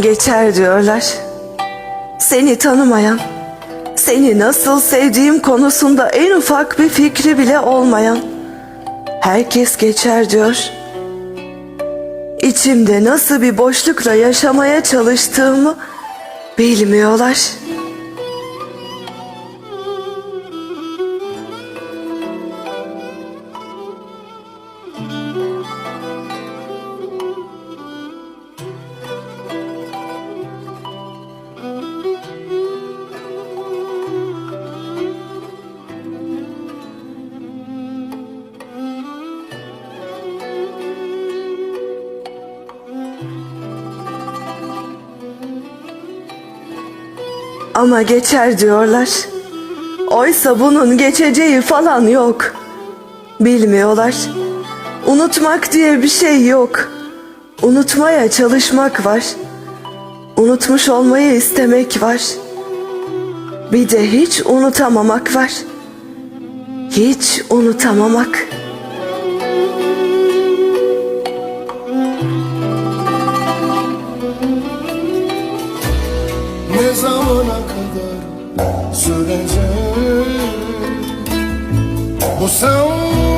Geçer diyorlar. Seni tanımayan, seni nasıl sevdiğim konusunda en ufak bir fikri bile olmayan. Herkes geçer diyor. İçimde nasıl bir boşlukla yaşamaya çalıştığımı bilmiyorlar. Ama geçer diyorlar. Oysa bunun geçeceği falan yok. Bilmiyorlar. Unutmak diye bir şey yok. Unutmaya çalışmak var. Unutmuş olmayı istemek var. Bir de hiç unutamamak var. Hiç unutamamak. Kadar sürecek Bu sevda